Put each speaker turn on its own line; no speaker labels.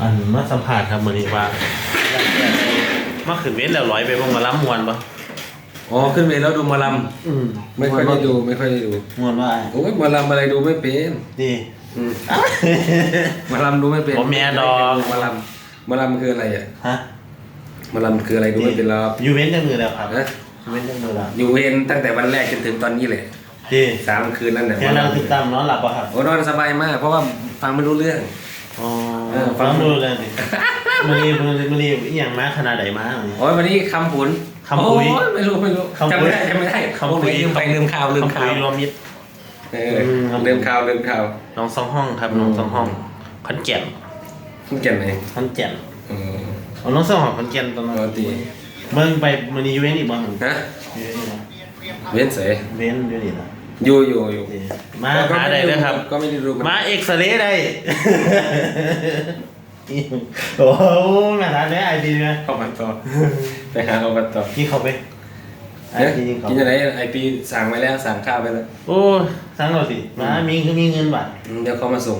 อันมาสัมผัสครับมื้อนี้ว่ามาขึ้นเว้นแล้วร้อยไปบ่มาล้ำมวนบ่
อ๋อขึ้นเวรแล้วดูหมาล
อืมำ
ไม่ค่อยได้ดูไม่ค่อยได้ดู
มวนว่า
โอ้ยหมาลำอะไรดูไม่เป็น
ดี
อืมหมาลำดูไม่เป็น
ผมแม่ดอก
หมาลำหมาลำคืออะไรอะ
ฮะ
หมาลำคืออะไรดูไม่เป็นหรอก
อยู่เว้นจังมือแล้วครับ
นะ
อยู่เว้นจังมือแล้ว
อยู่เวรตั้งแต่วันแรกจนถึงตอนนี้เลย
ดี
สามคืนนั่นแหละ
แค่นั่งติดตามนอนหลับป่ะครับ
โอ้นอนสบายมาก เพราะว่าฟังไม่รู้เรื่อง
อ๋อ
เออฟั
ฟั
ง
งดูเลยดิมื้อนี้มื้อนี้มื้อนี้อีหยังมาขนาดใดมามื้อนี้
โอ้ยวันนี้คำผุน
คำปุ๋ย
โอ้ไม่รู้ไม่รู้
คำ
จำ
ปุ๋
ไม่
ย
ได้จำไม่ได้
คำปุ๋ย
ลืมไปลืมข่าวลืมข่าว
คำปุ๋ยรวมมิตร
เออ
อืมคำปุ๋ย
ลืมข่าวลืมข่าว
น้องสองห้องครับน้องสองห้องขอนแก่น
คุณแก่นไหน
ขอนแก่น
เออ
เอาน้องสองห้องขอนแก่นตอนนั้น
ปกติ
เบิ่งไปมื้อนี้อยู่เว้นอีกบ่มื้อ
ฮะ
อยู่เว้นอีกบ่
เว้นเสย
เว้นอยู่นี่นะ
อยู่อยู่อยู่
นี่มาหาได้เลยครับ
ก็ไม่ได้ดู
มาเอ็กซเรย์ได้ โอ้โหมาทานได้ไอดีนะ
เข้ามาต่อไปหาเอามาต่อ
กี่เขาไปไอ
เอ๊ะ
ดีเขา
กินอะไรไอปีสั่งไว้แล้วสั่งข้าวไปแล้ว
โอ้สั่งเราสิมามีคือมีเงินบาท
อืมเดี๋ยวเขามาส่ง